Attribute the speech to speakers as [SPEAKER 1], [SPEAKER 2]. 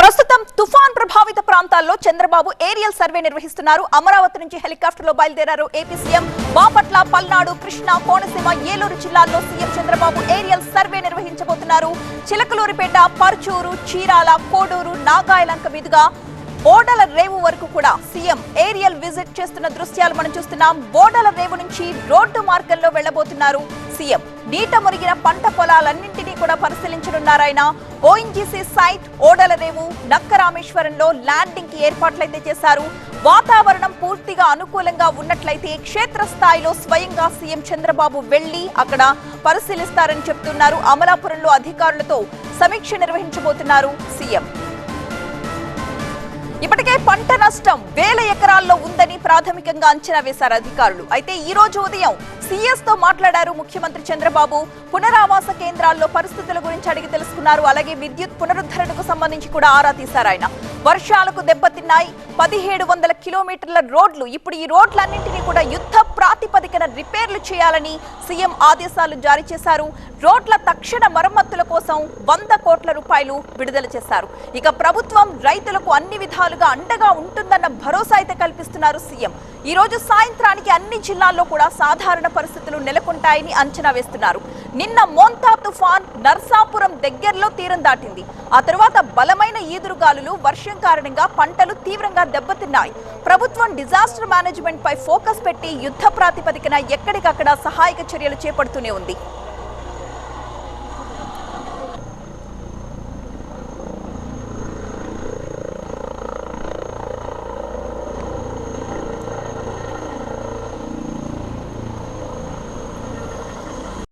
[SPEAKER 1] ప్రస్తుతం తుఫాన్ ప్రభావిత ప్రాంతాల్లో చంద్రబాబు ఏరియల్ సర్వే నిర్వహిస్తున్నారు. అమరావతి నుంచి హెలికాప్టర్లో బయలుదేరారు ఏపీ సీఎం. బాపట్ల పల్నాడు కృష్ణా కోనసీమ ఏలూరు జిల్లాల్లో సీఎం చంద్రబాబు ఏరియల్ సర్వే నిర్వహించబోతున్నారు. చిలకలూరిపేట పర్చూరు చీరాల కోడూరు నాగాయలంక మీదుగా ఓడల రేవు వరకు కూడా సీఎం ఏరియల్ విజిట్ చేస్తున్న దృశ్యాలు మనం చూస్తున్నాం. ఓడల రేవు నుంచి రోడ్డు మార్గంలో వెళ్ళబోతున్నారు సీఎం. నీట మురిగిన పంట పొలాలన్నింటినీ కూడా పరిశీలించనున్నారాయన ఓఎన్జీసీ సైట్ ఓడల రేవు నక్క రామేశ్వరంలో ల్యాండింగ్కి ఏర్పాట్లయితే చేశారు. వాతావరణం పూర్తిగా అనుకూలంగా ఉన్నట్లయితే క్షేత్రస్థాయిలో స్వయంగా సీఎం చంద్రబాబు వెళ్ళి అక్కడ పరిశీలిస్తారని చెప్తున్నారు. అమలాపురంలో అధికారులతో సమీక్ష నిర్వహించబోతున్నారు సీఎం. ఇప్పటికే పంట నష్టం వేల ఎకరాల్లో ఉందని ప్రాథమికంగా అంచనా వేశారు అధికారులు. అయితే ఈ రోజు ఉదయం సీఎస్తో మాట్లాడారు ముఖ్యమంత్రి చంద్రబాబు. పునరావాస కేంద్రాల్లో పరిస్థితుల గురించి అడిగి తెలుసుకున్నారు. అలాగే విద్యుత్ పునరుద్ధరణకు సంబంధించి కూడా ఆరా తీశారు ఆయన. వర్షాలకు దెబ్బతిన్నాయి. పదిహేడు వందల కిలోమీటర్ల రోడ్లు ఇప్పుడు ఈ రోడ్లన్నింటినీ కూడా యుద్ధ ప్రాతిపదికన రిపేర్లు చేయాలని సీఎం ఆదేశాలు జారీ చేశారు. రోడ్ల తక్షణ మరమ్మతుల కోసం వంద కోట్ల రూపాయలు విడుదల చేశారు. ఇక ప్రభుత్వం రైతులకు అన్ని విధాలుగా అండగా ఉంటుందన్న భరోసా అయితే కల్పిస్తున్నారు సీఎం. ఈ రోజు సాయంత్రానికి అన్ని జిల్లాల్లో కూడా సాధారణ పరిస్థితులు నెలకొంటాయని అంచనా వేస్తున్నారు. నిన్న మోంతా తుఫాన్ నర్సాపురం దగ్గరలో తీరం దాటింది. ఆ తరువాత బలమైన ఈదురుగాలులు వర్షం కారణంగా పంటలు తీవ్రంగా దెబ్బతిన్నాయి. ప్రభుత్వం డిజాస్టర్ మేనేజ్మెంట్ పై ఫోకస్ పెట్టి యుద్ధ ప్రాతిపదికన ఎక్కడికక్కడ సహాయక చర్యలు చేపడుతూనే ఉంది.